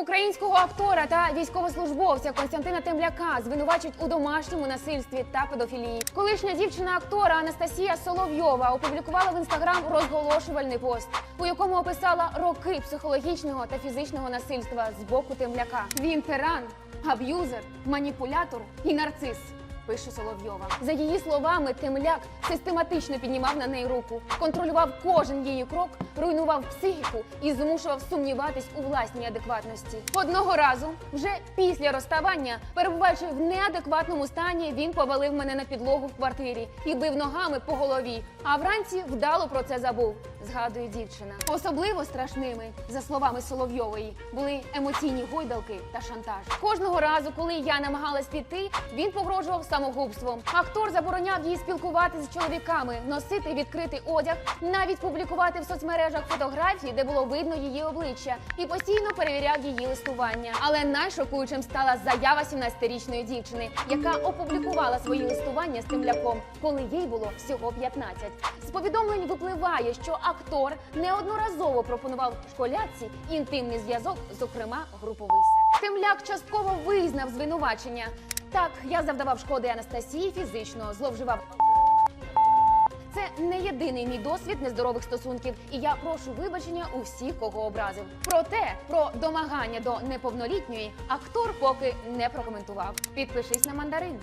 Українського актора та військовослужбовця Константина Темляка звинувачують у домашньому насильстві та педофілії. Колишня дівчина актора Анастасія Соловйова опублікувала в інстаграм розголошувальний пост, у якому описала роки психологічного та фізичного насильства з боку Темляка. Він тиран, аб'юзер, маніпулятор і нарцис. Пише Соловйова. За її словами, Темляк систематично піднімав на неї руку, контролював кожен її крок, руйнував психіку і змушував сумніватись у власній адекватності. Одного разу, вже після розставання, перебуваючи в неадекватному стані, він повалив мене на підлогу в квартирі і бив ногами по голові. А вранці вдало про це забув. Згадує дівчина. Особливо страшними, за словами Соловйової, були емоційні гойдалки та шантаж. Кожного разу, коли я намагалась піти, він погрожував самогубством. Актор забороняв їй спілкуватися з чоловіками, носити відкритий одяг, навіть публікувати в соцмережах фотографії, де було видно її обличчя, і постійно перевіряв її листування. Але найшокуючим стала заява 17-річної дівчини, яка опублікувала свої листування з темляком, коли їй було всього 15. З повідомлень випливає, що актор неодноразово пропонував школятці інтимний зв'язок, зокрема груповий секс. Темляк частково визнав звинувачення. Так, я завдавав шкоди Анастасії фізично, зловживав. Це не єдиний мій досвід нездорових стосунків, і я прошу вибачення у всіх, кого образив. Проте про домагання до неповнолітньої актор поки не прокоментував. Підпишись на мандарин.